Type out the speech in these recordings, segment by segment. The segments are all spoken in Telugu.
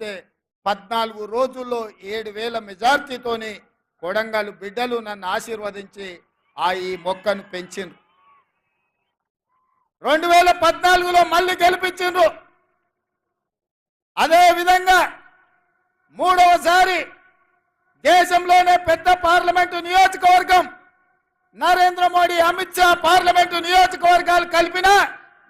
చెప్తే పద్నాలుగు రోజుల్లో ఏడు వేల మెజార్టీతోని కొడంగల్ బిడ్డలు నన్ను ఆశీర్వదించి ఆ ఈ మొక్కను పెంచిండ్రు. రెండు వేల పద్నాలుగులో మళ్ళీ గెలిపించిండ్రు. అదే విధంగా మూడవసారి దేశంలోనే పెద్ద పార్లమెంటు నియోజకవర్గం నరేంద్ర మోడీ అమిత్ షా పార్లమెంటు నియోజకవర్గాలు కలిపిన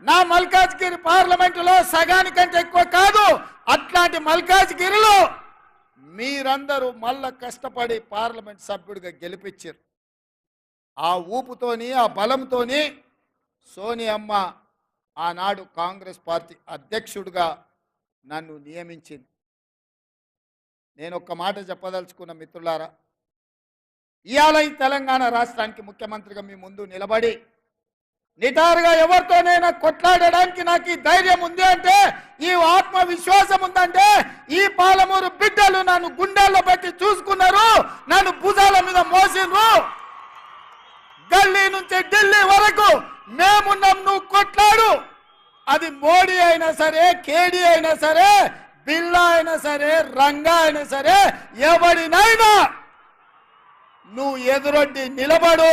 నా మల్కాజ్గిరి పార్లమెంటులో సగానికంటే ఎక్కువ కాదు. అట్లాంటి మల్కాజ్గిరిలో మీరందరూ మళ్ళా కష్టపడి పార్లమెంట్ సభ్యుడిగా గెలిపించారు. ఆ ఊపుతోని ఆ బలంతోని సోనియమ్మ ఆనాడు కాంగ్రెస్ పార్టీ అధ్యక్షుడిగా నన్ను నియమించింది. నేను ఒక్క మాట చెప్పదలుచుకున్న మిత్రులారా ఇవాళ ఈ తెలంగాణ రాష్ట్రానికి ముఖ్యమంత్రిగా మీ ముందు నిలబడి నిటారుగా ఎవరితోనైనా కొట్లాడడానికి నాకు ఈ ధైర్యం ఉంది అంటే ఈ ఆత్మవిశ్వాసం ఉందంటే ఈ పాలమూరు బిడ్డలు నన్ను గుండెల్లో పెట్టి చూసుకున్నారు నన్ను భుజాల మీద మోసిండ్రు. గల్లీ నుంచి ఢిల్లీ వరకు మేమున్నాం నువ్వు కొట్లాడు. అది మోడీ అయినా సరే కేడీ అయినా సరే బిల్లా అయినా సరే రంగా అయినా సరే ఎవడినైనా నువ్వు ఎదురొడ్డి నిలబడు.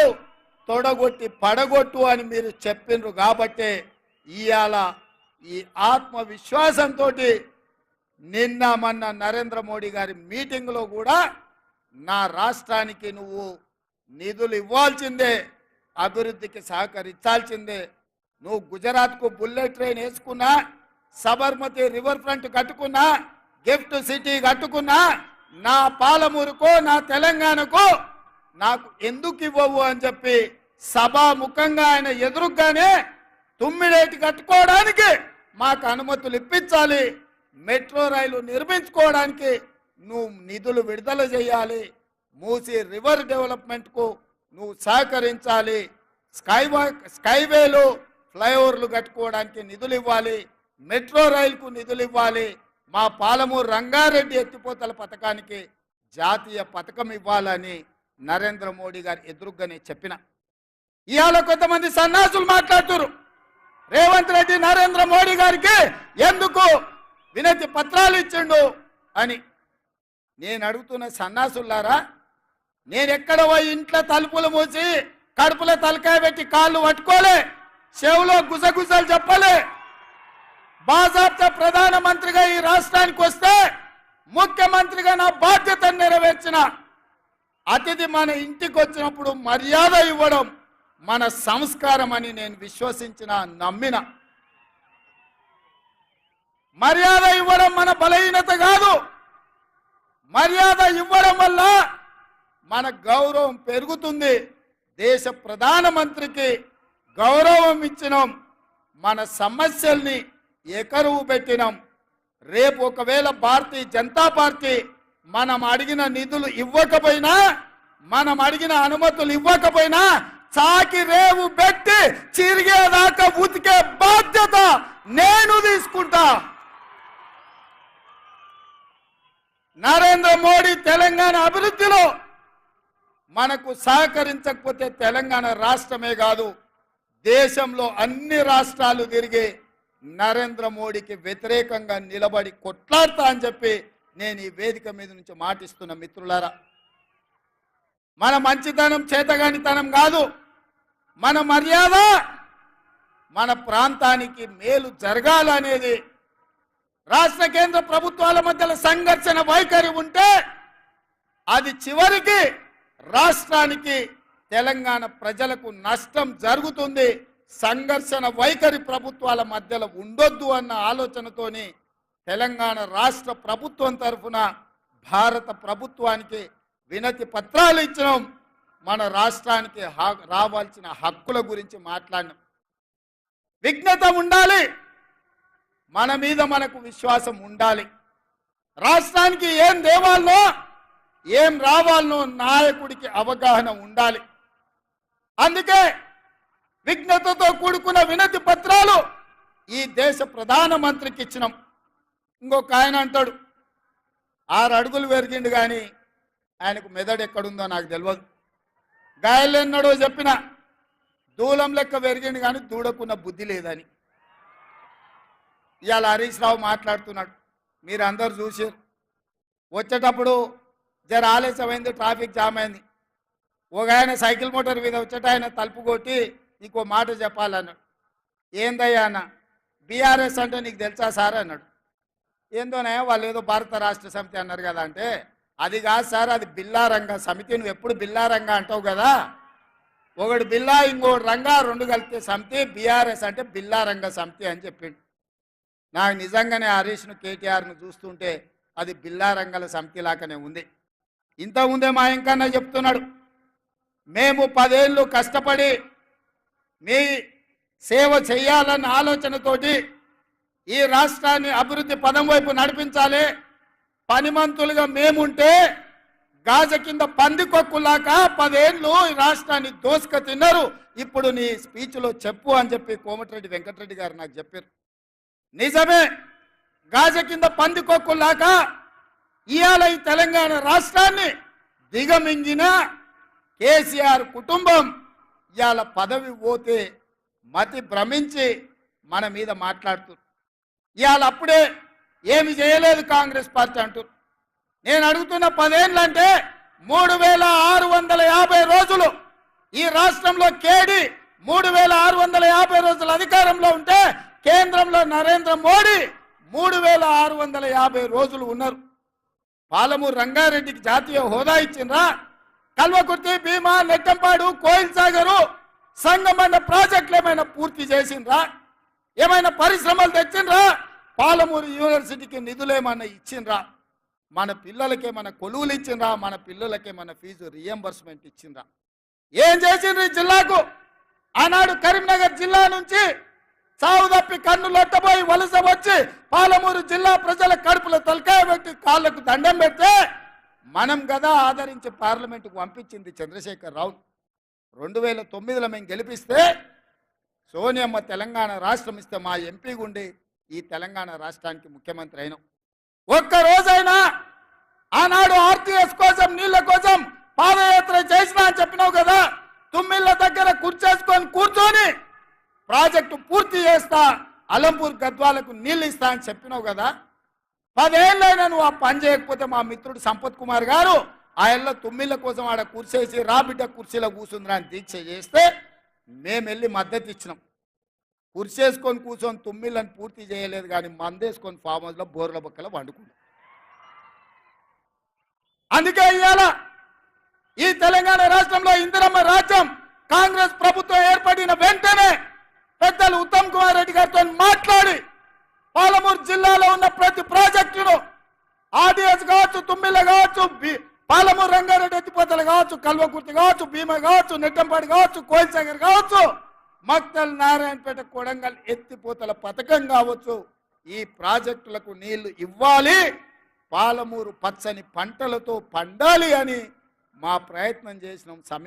తొడగొట్టి పడగొట్టు అని మీరు చెప్పిండ్రు కాబట్టి ఇవాళ ఈ ఆత్మవిశ్వాసంతో నిన్న మొన్న నరేంద్ర మోడీ గారి మీటింగ్లో కూడా నా రాష్ట్రానికి నువ్వు నిధులు ఇవ్వాల్సిందే అభివృద్ధికి సహకరించాల్సిందే. నువ్వు గుజరాత్కు బుల్లెట్ ట్రైన్ వేసుకున్నా సబర్మతి రివర్ ఫ్రంట్ కట్టుకున్నా గిఫ్ట్ సిటీ కట్టుకున్నా నా పాలమూరుకో నా తెలంగాణకు నాకు ఎందుకు ఇవ్వవు అని చెప్పి సభాముఖంగా ఆయన ఎదురుగానే తుమ్మిడేటి కట్టుకోవడానికి మాకు అనుమతులు ఇప్పించాలి. మెట్రో రైలు నిర్మించుకోవడానికి నువ్వు నిధులు విడుదల చేయాలి. మూసి రివర్ డెవలప్మెంట్కు నువ్వు సహకరించాలి. స్కైవా స్కైవేలు ఫ్లైఓవర్లు కట్టుకోవడానికి నిధులు ఇవ్వాలి. మెట్రో రైలుకు నిధులు ఇవ్వాలి. మా పాలమూరు రంగారెడ్డి ఎత్తిపోతల పథకానికి జాతీయ పథకం ఇవ్వాలని నరేంద్ర మోడీ గారు ఎదురుగానే చెప్పిన. ఇవాళ కొంతమంది సన్నాసులు మాట్లాడుతున్నారు రేవంత్ రెడ్డి నరేంద్ర మోడీ గారికి ఎందుకు వినతి పత్రాలు ఇచ్చిండు అని. నేను అడుగుతున్న సన్నాసులారా నేను ఎక్కడ పోయి ఇంట్లో తలుపులు మూసి కడుపులో తలకాయ పెట్టి కాళ్ళు పట్టుకోలే చెవులో గుసగుసలు చెప్పలే. బాజాబ్తా ప్రధానమంత్రిగా ఈ రాష్ట్రానికి వస్తే ముఖ్యమంత్రిగా నా బాధ్యతను నెరవేర్చిన అతిథి మన ఇంటికి వచ్చినప్పుడు మర్యాద ఇవ్వడం మన సంస్కారం అని నేను విశ్వసించిన నమ్మిన. మర్యాద ఇవ్వడం మన బలహీనత కాదు. మర్యాద ఇవ్వడం వల్ల మన గౌరవం పెరుగుతుంది. దేశ ప్రధానమంత్రికి గౌరవం ఇచ్చినాం. మన సమస్యల్ని ఎకరువు పెట్టినాం. రేపు ఒకవేళ భారతీయ జనతా పార్టీ మనం అడిగిన నిధులు ఇవ్వకపోయినా మనం అడిగిన అనుమతులు ఇవ్వకపోయినా చాకి రేవు పెట్టి చిరిగేదాకా ఉతికే బాధ్యత నేను తీసుకుంటా. నరేంద్ర మోడీ తెలంగాణ అభివృద్ధిలో మనకు సహకరించకపోతే తెలంగాణ రాష్ట్రమే కాదు దేశంలో అన్ని రాష్ట్రాలు తిరిగి నరేంద్ర మోడీకి వ్యతిరేకంగా నిలబడి కొట్లాడతా అని చెప్పి నేను ఈ వేదిక మీద నుంచి మాటిస్తున్న మిత్రులారా. మన మంచితనం చేతగానితనం కాదు. మన మర్యాద మన ప్రాంతానికి మేలు జరగాలనేది. రాష్ట్ర కేంద్ర ప్రభుత్వాల మధ్యలో సంఘర్షణ వైఖరి ఉంటే అది చివరికి రాష్ట్రానికి తెలంగాణ ప్రజలకు నష్టం జరుగుతుంది. సంఘర్షణ వైఖరి ప్రభుత్వాల మధ్యలో ఉండొద్దు అన్న ఆలోచనతోని తెలంగాణ రాష్ట్ర ప్రభుత్వం తరఫున భారత ప్రభుత్వానికి వినతి పత్రాలు ఇచ్చినాం. మన రాష్ట్రానికి రావాల్సిన హక్కుల గురించి మాట్లాడినాం. విఘ్నత ఉండాలి. మన మీద మనకు విశ్వాసం ఉండాలి. రాష్ట్రానికి ఏం దేవాలనో ఏం రావాలనో నాయకుడికి అవగాహన ఉండాలి. అందుకే విఘ్నతతో కూడుకున్న వినతి పత్రాలు ఈ దేశ ప్రధానమంత్రికి ఇచ్చినాం. ఇంకొక ఆయన అంటాడు ఆరు అడుగులు పెరిగిండు కానీ ఆయనకు మెదడు ఎక్కడుందో నాకు తెలియదు గాయాలు ఎన్నడో చెప్పిన దూలం లెక్క పెరిగిండు కానీ దూడకున్న బుద్ధి లేదని. ఇవాళ హరీష్ రావు మాట్లాడుతున్నాడు. మీరు అందరు చూసారు వచ్చేటప్పుడు జర ఆలస్యమైంది ట్రాఫిక్ జామ్ అయింది. ఒక ఆయన సైకిల్ మోటార్ మీద వచ్చేట ఆయన తలుపు కొట్టి నీకు మాట చెప్పాలన్నాడు. ఏందయ్యా అన్న బీఆర్ఎస్ అంటే నీకు తెలుసా సార్? అన్నాడు. ఏందోనే వాళ్ళు ఏదో భారత రాష్ట్ర సమితి అన్నారు కదా అంటే అది కాదు సార్ అది బిల్లారంగ సమితి. నువ్వు ఎప్పుడు బిల్లారంగ అంటావు కదా? ఒకటి బిల్లా ఇంకోటి రంగా రెండు కలిపితే సమితి. బీఆర్ఎస్ అంటే బిల్లారంగ సమితి అని చెప్పిండు. నాకు నిజంగానే హరీష్ను కేటీఆర్ను చూస్తుంటే అది బిల్లారంగల సమితి లాగానే ఉంది. ఇంత మా ఇంకన్నా చెప్తున్నాడు మేము పదేళ్ళు కష్టపడి మీ సేవ చేయాలన్న ఆలోచనతోటి ఈ రాష్ట్రాన్ని అభివృద్ధి పదం వైపు నడిపించాలి. పనిమంతులుగా మేముంటే గాజ కింద పందికొక్కులాగా పదేళ్ళు ఈ రాష్ట్రాన్ని దోసుక తిన్నారు. ఇప్పుడు నీ స్పీచ్లో చెప్పు అని చెప్పి కోమటిరెడ్డి వెంకటరెడ్డి గారు నాకు చెప్పారు. నిజమే గాజ కింద పందికొక్కులాగా ఇవాళ ఈ తెలంగాణ రాష్ట్రాన్ని దిగమింగిన కేసీఆర్ కుటుంబం ఇవాళ పదవి పోతే మతి భ్రమించి మన మీద మాట్లాడుతున్నారు ఇవాళ అప్పుడే ఏమి చేయలేదు కాంగ్రెస్ పార్టీ అంటూ. నేను అడుగుతున్న పదేళ్ళు అంటే మూడు వేల ఆరు వందల యాభై రోజులు ఈ రాష్ట్రంలో కేడి మూడు వేల ఆరు వందల యాభై రోజులు అధికారంలో ఉంటే కేంద్రంలో నరేంద్ర మోడీ మూడు వేల ఆరు వందల యాభై రోజులు ఉన్నారు. పాలమూరు రంగారెడ్డికి జాతీయ హోదా ఇచ్చిండ్రా. కల్వకుర్తి భీమా నెట్టంపాడు కోయిల్ సాగరు సంగమన్న ప్రాజెక్టులు ఏమైనా పూర్తి చేసిండ్రా? ఏమైనా పరిశ్రమలు తెచ్చిండ్రా? పాలమూరు యూనివర్సిటీకి నిధులు ఏమైనా ఇచ్చిండ్రా? మన పిల్లలకే మన కొలువులు ఇచ్చిండ్రా? మన పిల్లలకే మన ఫీజు రియంబర్స్మెంట్ ఇచ్చిండ్రా? ఏం చేసిండ్రు ఈ జిల్లాకు? ఆనాడు కరీంనగర్ జిల్లా నుంచి చావు తప్పి కన్ను లొట్టబోయి వలస వచ్చి పాలమూరు జిల్లా ప్రజల కడుపులో తలకాయ పెట్టి కాళ్ళకు దండం పెడితే మనం కదా ఆదరించి పార్లమెంటుకు పంపించింది చంద్రశేఖర్ రావు. రెండు వేల తొమ్మిదిలో మేము గెలిపిస్తే సోనియమ్మ తెలంగాణ రాష్ట్రం ఇస్తే మా ఎంపీ గుండి ఈ తెలంగాణ రాష్ట్రానికి ముఖ్యమంత్రి అయినాం. ఒక్క రోజైనా ఆనాడు ఆర్టీఎస్ కోసం నీళ్ళ కోసం పాదయాత్ర చేసినా అని చెప్పినావు కదా తుమ్మిళ్ళ దగ్గర కూర్చేసుకొని కూర్చొని ప్రాజెక్టు పూర్తి చేస్తా అలంపూర్ గద్వాలకు నీళ్ళు ఇస్తా అని చెప్పినావు కదా పదేళ్ళైనా నువ్వు ఆ పని చేయకపోతే మా మిత్రుడు సంపత్ కుమార్ గారు ఆయనలో తుమ్మిళ్ళ కోసం ఆడ కూర్చేసి రాబిడ్డ కుర్చీలో కూర్చుందిరా అని దీక్ష చేస్తే మేము వెళ్ళి మద్దతు ఇచ్చినాం. కుర్చేసుకొని కూర్చొని తుమ్మిళ్ళని పూర్తి చేయలేదు కానీ మందేసుకొని ఫామ్ హౌస్లో బోర్ల బొక్కల వండుకున్నాం అందుకే ఇవాళ ఈ తెలంగాణ రాష్ట్రంలో ఇందిరమ్మ రాజ్యం కాంగ్రెస్ ప్రభుత్వం ఏర్పడిన వెంటనే పెద్దలు ఉత్తమ్ కుమార్ రెడ్డి గారితో మాట్లాడి పాలమూరు జిల్లాలో ఉన్న ప్రతి ప్రాజెక్టును ఆర్డీఎస్ కావచ్చు తుమ్మిళ్ళ కావచ్చు పాలమూరు రంగారెడ్డి ఎత్తిపోతలు కావచ్చు కల్వకుర్తి కావచ్చు భీమ కావచ్చు నెట్టంపాడు కావచ్చు కోయిల్సాగర్ కావచ్చు మక్తల్ నారాయణపేట కొడంగల్ ఎత్తిపోతల పథకం కావచ్చు. ఈ ప్రాజెక్టులకు నీళ్ళు ఇవ్వాలి. పాలమూరు పచ్చని పంటలతో పండాలి అని మా ప్రయత్నం చేసినాం. సమీ